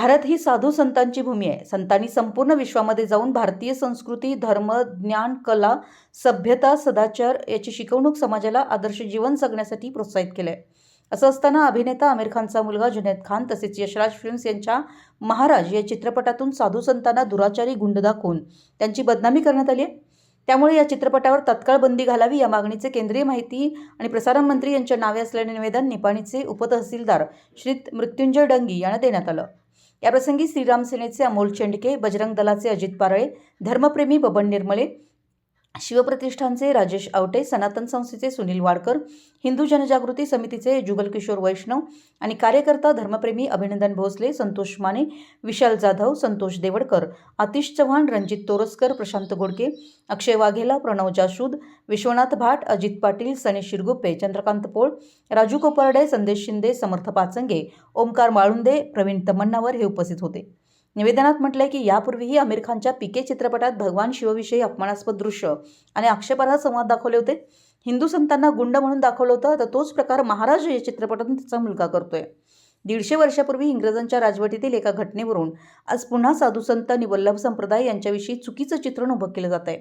भारत ही साधू संतांची भूमी आहे. संतांनी संपूर्ण विश्वामध्ये जाऊन भारतीय संस्कृती धर्म ज्ञान कला सभ्यता सदाचार याची शिकवणूक समाजाला आदर्श जीवन जगण्यासाठी प्रोत्साहित केलं आहे असं असताना अभिनेता आमिर खानचा मुलगा जुनैद खान तसेच यशराज फिल्म्स यांच्या महाराज या चित्रपटातून साधू संतांना दुराचारी गुंड दाखवून त्यांची बदनामी करण्यात आली आहे. त्यामुळे या चित्रपटावर तत्काळ बंदी घालावी या मागणीचे केंद्रीय माहिती आणि प्रसारण मंत्री यांच्या नावे असलेले निवेदन निपाणीचे उपतहसीलदार श्री मृत्युंजय डंगी यांना देण्यात आलं. याप्रसंगी श्रीराम सेनेचे अमोल चेंडके बजरंग दलाचे अजित पारळे धर्मप्रेमी बबन निर्मले शिवप्रतिष्ठानचे राजेश आवटे सनातन संस्थेचे सुनील वाडकर हिंदू जनजागृती समितीचे जुगलकिशोर वैष्णव आणि कार्यकर्ता धर्मप्रेमी अभिनंदन भोसले संतोष माने विशाल जाधव संतोष देवडकर आतिश चव्हाण रणजित तोरसकर प्रशांत गोडके अक्षय वाघेला प्रणव जाशूद विश्वनाथ भाट अजित पाटील सनी शिरगुप्पे चंद्रकांत पोळ राजू कोपर्डे संदेश शिंदे समर्थ पाचंगे ओमकार माळुंदे प्रवीण तमन्नावर हे उपस्थित होते. निवेदनात म्हटलंय की यापूर्वीही आमिर खानच्या पिके चित्रपटात भगवान शिवविषयी अपमानास्पद दृश्य आणि आक्षेपार्ह संवाद दाखवले होते. हिंदू संतांना गुंड म्हणून दाखवलं होतं तर तोच प्रकार महाराज या चित्रपटातून त्याचा मुलगा करतोय. दीडशे वर्षापूर्वी इंग्रजांच्या राजवटीतील एका घटनेवरून आज पुन्हा साधुसंत आणि वल्लभ संप्रदाय यांच्याविषयी चुकीचं चित्रण उभं केलं जात आहे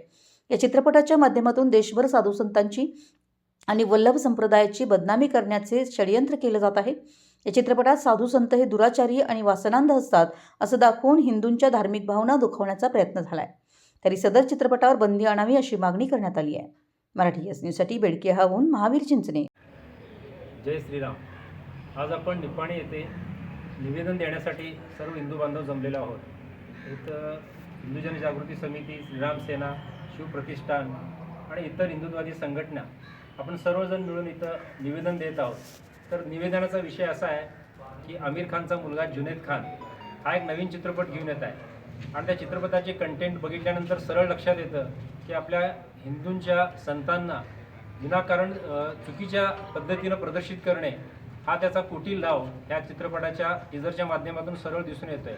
या चित्रपटाच्या माध्यमातून देशभर साधुसंतांची आणि वल्लभ संप्रदायाची बदनामी करण्याचे षडयंत्र केलं जात आहे. या चित्रपटात साधू संत हे दुराचारी आणि वासनांध असतात असं दाखवून हिंदूंच्या धार्मिक भावना दुखवण्याचा प्रयत्न झालाय. तरी सदर चित्रपटावर बंदी आणावी अशी मागणी करण्यात आली आहे. मराठी एस न्यूजसाठी बेडके हाहून महावीर चिंचणे. जय श्रीराम. आज आपण निपाणी येथे निवेदन देण्यासाठी सर्व हिंदू बांधव जमलेलो आहोत. इथं हिंदू जनजागृती समिती श्रीराम सेना शिवप्रतिष्ठान आणि इतर हिंदुत्वादी संघटना आपण सर्वजण मिळून इथं निवेदन देत आहोत. तर निवेदनाचा विषय असा आहे की आमिर खानचा मुलगा जुनेद खान हा एक नवीन चित्रपट घेऊन येत आहे. आणि त्या चित्रपटाचे कंटेंट बघितल्यानंतर सरळ लक्षात येतं की आपल्या हिंदूंच्या संतांना विनाकारण चुकीच्या पद्धतीनं प्रदर्शित करणे हा त्याचा कुटील लाव ह्या चित्रपटाच्या टीजरच्या माध्यमातून सरळ दिसून येतोय.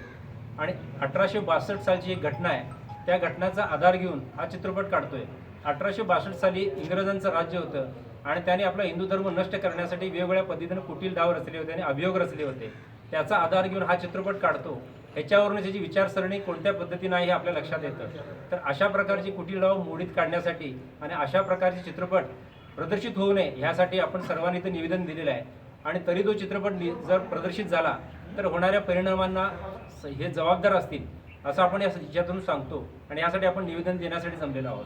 आणि अठराशे बासष्ट सालची एक घटना आहे. त्या घटनाचा आधार घेऊन हा चित्रपट काढतोय. अठराशे बासष्ट साली इंग्रजांचं राज्य होतं. आणि त्याने आपला हिंदू धर्म नष्ट करण्यासाठी वेगवेगळ्या पद्धतीने कुटील डाव रचले होते आणि अभियोग रचले होते. त्याचा आधार घेऊन हा चित्रपट काढतो. ह्याच्यावरून त्याची विचारसरणी कोणत्या पद्धतीनं आहे हे आपल्या लक्षात येतं. तर अशा प्रकारची कुटील डाव मोडीत काढण्यासाठी आणि अशा प्रकारचे चित्रपट प्रदर्शित होऊ नये ह्यासाठी आपण सर्वांनी इथं निवेदन दिलेलं आहे. आणि तरी तो चित्रपट जर प्रदर्शित झाला तर होणाऱ्या परिणामांना हे जबाबदार असतील असं आपण या याच्यातून सांगतो. आणि यासाठी आपण निवेदन देण्यासाठी जमलेलो आहोत.